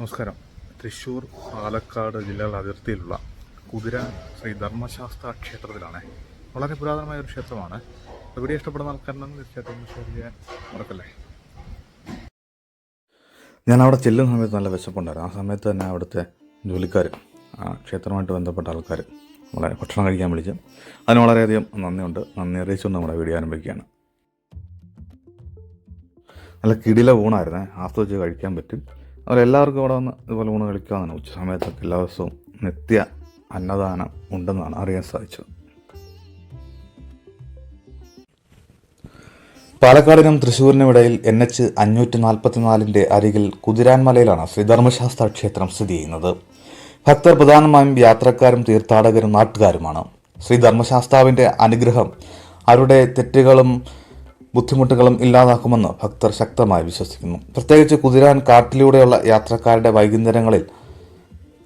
നമസ്കാരം. തൃശ്ശൂർ പാലക്കാട് ജില്ലകളുടെ അതിർത്തിയിലുള്ള കുതിര ശ്രീ ധർമ്മശാസ്ത്ര ക്ഷേത്രത്തിലാണ്. വളരെ പുരാതനമായ ഒരു ക്ഷേത്രമാണ്. എവിടെ ഇഷ്ടപ്പെടുന്ന ആൾക്കാരുണ്ടെന്ന് തീർച്ചയായിട്ടും ഷെയർ ചെയ്യാൻ മറക്കല്ലേ? ഞാൻ അവിടെ ചെല്ലുന്ന സമയത്ത് നല്ല വിശപ്പുണ്ടായിരുന്നു. ആ സമയത്ത് തന്നെ അവിടുത്തെ ജോലിക്കാർ ആ ക്ഷേത്രമായിട്ട് ബന്ധപ്പെട്ട ആൾക്കാർ വളരെ ഭക്ഷണം കഴിക്കാൻ വിളിച്ചു അതിന് വളരെയധികം നന്ദിയുണ്ട്. നന്ദി അറിയിച്ചുകൊണ്ട് നമ്മുടെ വീഡിയോ ആരംഭിക്കുകയാണ്. നല്ല കിടില ഊണായിരുന്നേ. ആസ്വദിച്ച് കഴിക്കാൻ പറ്റും. അതുപോലെ എല്ലാവർക്കും ഇവിടെ വന്ന് ഇതുപോലെ ഊണ് കളിക്കാമെന്നാണ് ഉച്ച സമയത്തൊക്കെ എല്ലാ ദിവസവും നിത്യ അന്നദാനം ഉണ്ടെന്നാണ് അറിയാൻ സാധിച്ചത്. പാലക്കാടിനും തൃശ്ശൂരിനും ഇടയിൽ എൻ എച്ച് അഞ്ഞൂറ്റി നാൽപ്പത്തിനാലിന്റെ അരികിൽ കുതിരാൻമലയിലാണ് ശ്രീധർമ്മശാസ്ത്ര ക്ഷേത്രം സ്ഥിതി ചെയ്യുന്നത്. ഭക്തർ പ്രധാനമായും യാത്രക്കാരും തീർത്ഥാടകരും നാട്ടുകാരുമാണ്. ശ്രീധർമ്മശാസ്താവിന്റെ അനുഗ്രഹം അവരുടെ തെറ്റുകളും ബുദ്ധിമുട്ടുകളും ഇല്ലാതാക്കുമെന്ന് ഭക്തർ ശക്തമായി വിശ്വസിക്കുന്നു. പ്രത്യേകിച്ച് കുതിരാൻ കാട്ടിലൂടെയുള്ള യാത്രക്കാരുടെ വൈകുന്നേരങ്ങളിൽ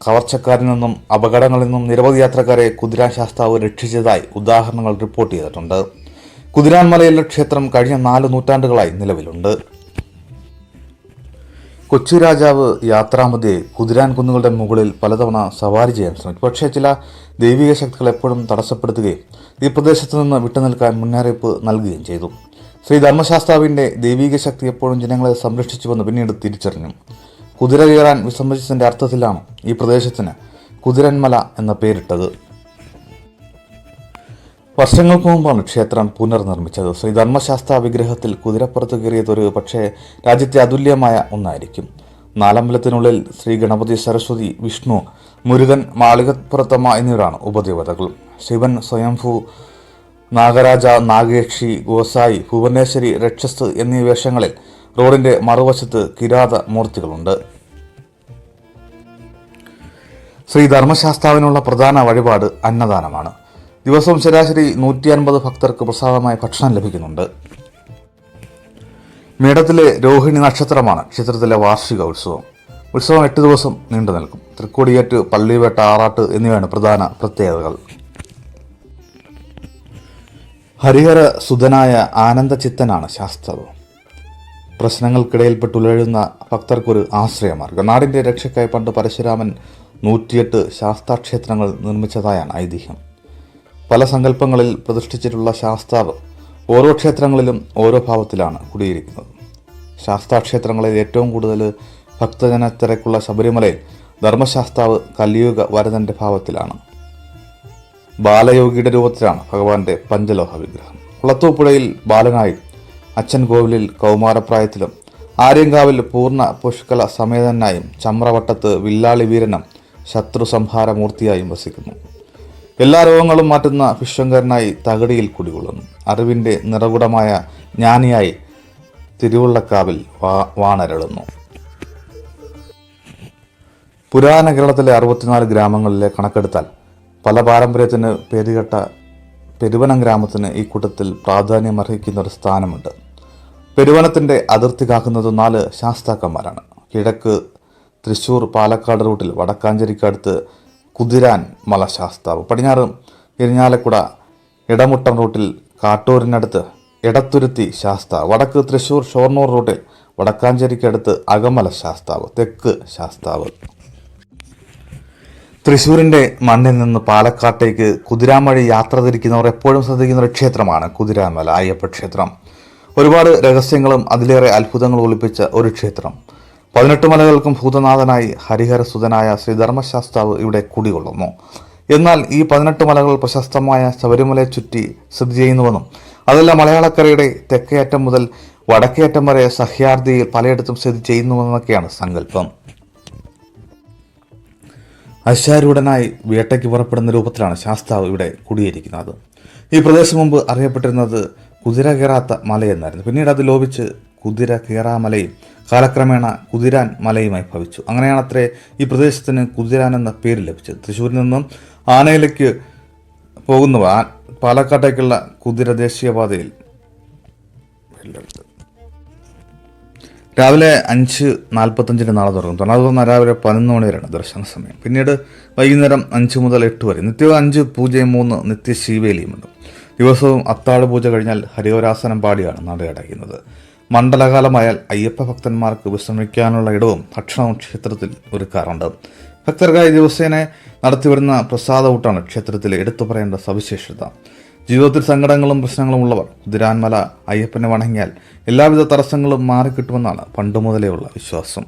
കവർച്ചക്കാരിൽ നിന്നും അപകടങ്ങളിൽ നിന്നും നിരവധി യാത്രക്കാരെ കുതിരാൻ ശാസ്താവ് രക്ഷിച്ചതായി ഉദാഹരണങ്ങൾ റിപ്പോർട്ട് ചെയ്തിട്ടുണ്ട്. കുതിരാൻ മലയിലെ ക്ഷേത്രം കഴിഞ്ഞ നാല് നൂറ്റാണ്ടുകളായി നിലവിലുണ്ട്. കൊച്ചി രാജാവ് യാത്രാമധ്യേ കുതിരാൻ കുന്നുകളുടെ മുകളിൽ പലതവണ സവാരി ചെയ്യാൻ ശ്രമിച്ചു. പക്ഷേ ചില ദൈവിക ശക്തികൾ എപ്പോഴും തടസ്സപ്പെടുത്തുകയും ഈ പ്രദേശത്ത് നിന്ന് വിട്ടുനിൽക്കാൻ മുന്നറിയിപ്പ് നൽകുകയും ചെയ്തു. ശ്രീ ധർമ്മശാസ്താവിന്റെ ദൈവീക ശക്തി എപ്പോഴും ജനങ്ങളെ സംരക്ഷിച്ചുവെന്ന് പിന്നീട് തിരിച്ചറിഞ്ഞു. കുതിര കയറാൻ വിസമ്മതിച്ചതിന്റെ അർത്ഥത്തിലാണ് ഈ പ്രദേശത്തിന് കുതിരന്മല എന്ന പേരിട്ടത്. വർഷങ്ങൾക്ക് മുമ്പാണ് ക്ഷേത്രം പുനർനിർമ്മിച്ചത്. ശ്രീ ധർമ്മശാസ്ത്ര വിഗ്രഹത്തിൽ കുതിരപ്പുറത്ത് കയറിയത് ഒരു പക്ഷേ രാജ്യത്തെ അതുല്യമായ ഒന്നായിരിക്കും. നാലമ്പലത്തിനുള്ളിൽ ശ്രീ ഗണപതി സരസ്വതി വിഷ്ണു മുരുകൻ മാളികപ്പുറത്തമ്മ എന്നിവരാണ് ഉപദേവതകൾ. ശിവൻ സ്വയംഭൂ നാഗരാജ നാഗേക്ഷി ഗോസായി ഭുവനേശ്വരി രക്ഷസ് എന്നീ വേഷങ്ങളിൽ റോഡിന്റെ മറുവശത്ത് കിരാത മൂർത്തികളുണ്ട്. ശ്രീ ധർമ്മശാസ്താവിനുള്ള പ്രധാന വഴിപാട് അന്നദാനമാണ്. ദിവസവും ശരാശരി നൂറ്റി അൻപത് ഭക്തർക്ക് പ്രസാദമായ ഭക്ഷണം ലഭിക്കുന്നുണ്ട്. മേടത്തിലെ രോഹിണി നക്ഷത്രമാണ് ക്ഷേത്രത്തിലെ വാർഷിക ഉത്സവം. ഉത്സവം എട്ട് ദിവസം നീണ്ടു നിൽക്കും. തൃക്കോടിയേറ്റ് പള്ളിവേട്ട ആറാട്ട് എന്നിവയാണ് പ്രധാന പ്രത്യേകതകൾ. ഹരിഹര സുധനായ ആനന്ദചിത്തനാണ് ശാസ്ത്രവും പ്രശ്നങ്ങൾക്കിടയിൽപ്പെട്ടുലഴുന്ന ഭക്തർക്കൊരു ആശ്രയമാർഗം നാടിന്റെ രക്ഷയ്ക്കായി പണ്ട് പരശുരാമൻ നൂറ്റിയെട്ട് ശാസ്താക്ഷേത്രങ്ങൾ നിർമ്മിച്ചതായാണ് ഐതിഹ്യം. പല സങ്കല്പങ്ങളിൽ പ്രതിഷ്ഠിച്ചിട്ടുള്ള ശാസ്താവ് ഓരോ ക്ഷേത്രങ്ങളിലും ഓരോ ഭാവത്തിലാണ് കുടിയിരിക്കുന്നത്. ശാസ്താക്ഷേത്രങ്ങളിൽ ഏറ്റവും കൂടുതൽ ഭക്തജന തിരക്കുള്ള ശബരിമലയിൽ ധർമ്മശാസ്താവ് കലിയുഗ വരതന്റെ ഭാവത്തിലാണ്. ബാലയോഗിയുടെ രൂപത്തിലാണ് ഭഗവാന്റെ പഞ്ചലോഹ വിഗ്രഹം. കുളത്തൂപ്പുഴയിൽ ബാലനായും അച്ഛൻ കോവിലിൽ കൗമാരപ്രായത്തിലും ആര്യങ്കാവിൽ പൂർണ പുഷ്കല സമേതനായും ചമ്രവട്ടത്ത് വില്ലാളി വീരനും ശത്രു സംഹാരമൂർത്തിയായും വസിക്കുന്നു. എല്ലാ രോഗങ്ങളും മാറ്റുന്ന വിശ്വങ്കരനായി തകടിയിൽ കുടികൊള്ളുന്നു. അറിവിന്റെ നിറകുടമായ ജ്ഞാനിയായി തിരുവുള്ളക്കാവിൽ വാ വാണരളുന്നു. പുരാതന കേരളത്തിലെ അറുപത്തിനാല് ഗ്രാമങ്ങളിലെ കണക്കെടുത്താൽ പല പാരമ്പര്യത്തിന് പേരുകെട്ട പെരുവനം ഗ്രാമത്തിന് ഈ കൂട്ടത്തിൽ പ്രാധാന്യം അർഹിക്കുന്ന ഒരു സ്ഥാനമുണ്ട്. പെരുവനത്തിന്റെ അതിർത്തി കാക്കുന്നത് നാല് ശാസ്താക്കന്മാരാണ്. കിഴക്ക് തൃശ്ശൂർ പാലക്കാട് റൂട്ടിൽ വടക്കാഞ്ചേരിക്കടുത്ത് കുതിരാൻ മല ശാസ്താവ് പടിഞ്ഞാറ് ഇരിഞ്ഞാലക്കുട ഇടമുട്ടം റൂട്ടിൽ കാട്ടൂരിനടുത്ത് ഇടത്തുരുത്തി ശാസ്താവ്. വടക്ക് തൃശ്ശൂർ ഷോർണൂർ റൂട്ടിൽ വടക്കാഞ്ചേരിക്കടുത്ത് അകമല ശാസ്താവ്. തെക്ക് ശാസ്താവ്. തൃശ്ശൂരിന്റെ മണ്ണിൽ നിന്ന് പാലക്കാട്ടേക്ക് കുതിരാമഴി യാത്ര തിരിക്കുന്നവർ എപ്പോഴും ശ്രദ്ധിക്കുന്ന ഒരു ക്ഷേത്രമാണ് കുതിരാമല അയ്യപ്പ ക്ഷേത്രം. ഒരുപാട് രഹസ്യങ്ങളും അതിലേറെ അത്ഭുതങ്ങളും ഒളിപ്പിച്ച ഒരു ക്ഷേത്രം. പതിനെട്ട് മലകൾക്കും ഭൂതനാഥനായി ഹരിഹരസുതനായ ശ്രീധർമ്മശാസ്താവ് ഇവിടെ കുടികൊള്ളുന്നു. എന്നാൽ ഈ പതിനെട്ട് മലകൾ പ്രശസ്തമായ ശബരിമലയെ ചുറ്റി സ്ഥിതി ചെയ്യുന്നുവെന്നും അതെല്ലാം മലയാളക്കരയുടെ തെക്കേയറ്റം മുതൽ വടക്കേറ്റം വരെ സഹ്യാർദിയിൽ പലയിടത്തും സ്ഥിതി ചെയ്യുന്നുവെന്നൊക്കെയാണ് സങ്കല്പം. അശ്വാരൂഢനായി വേട്ടയ്ക്ക് പുറപ്പെടുന്ന രൂപത്തിലാണ് ശാസ്താവ് ഇവിടെ കുടിയേരിക്കുന്നത് ഈ പ്രദേശം മുമ്പ് അറിയപ്പെട്ടിരുന്നത് കുതിര കയറാത്ത മലയെന്നായിരുന്നു. പിന്നീട് അത് ലോപിച്ച് കുതിര കയറാമലയും കാലക്രമേണ കുതിരാൻ മലയുമായി ഭവിച്ചു. അങ്ങനെയാണ് അത്രേ ഈ പ്രദേശത്തിന് കുതിരാൻ എന്ന പേര് ലഭിച്ചത്. തൃശ്ശൂരിൽ നിന്നും ആനയിലേക്ക് പോകുന്നവ പാലക്കാട്ടേക്കുള്ള കുതിര ദേശീയപാതയിൽ രാവിലെ അഞ്ച് നാൽപ്പത്തഞ്ചിന് നാളെ തുറക്കും. തുറന്നത് തുറന്ന രാവിലെ പതിനൊന്ന് മണി വരെയാണ് ദർശന സമയം. പിന്നീട് വൈകുന്നേരം അഞ്ച് മുതൽ എട്ട് വരെ. നിത്യവും അഞ്ച് പൂജയും മൂന്ന് നിത്യ ശിവേലിയുമുണ്ട് ദിവസവും അത്താഴ പൂജ കഴിഞ്ഞാൽ ഹരിവരാസനം പാടിയാണ് നട അടയ്ക്കുന്നത് മണ്ഡലകാലമായാൽ അയ്യപ്പ ഭക്തന്മാർക്ക് വിശ്രമിക്കാനുള്ള ഇടവും ഭക്ഷണവും ക്ഷേത്രത്തിൽ ഒരുക്കാറുണ്ട്. ഭക്തർക്കായി ദിവസേന നടത്തിവരുന്ന പ്രസാദ ഊട്ടാണ് ക്ഷേത്രത്തിലെ എടുത്തു പറയേണ്ട സവിശേഷത. ജീവിതത്തിൽ സങ്കടങ്ങളും പ്രശ്നങ്ങളും ഉള്ളവർ കുതിരാൻമല അയ്യപ്പനെ വണങ്ങിയാൽ എല്ലാവിധ തടസ്സങ്ങളും മാറിക്കിട്ടുമെന്നാണ് പണ്ട് മുതലേ ഉള്ള വിശ്വാസം.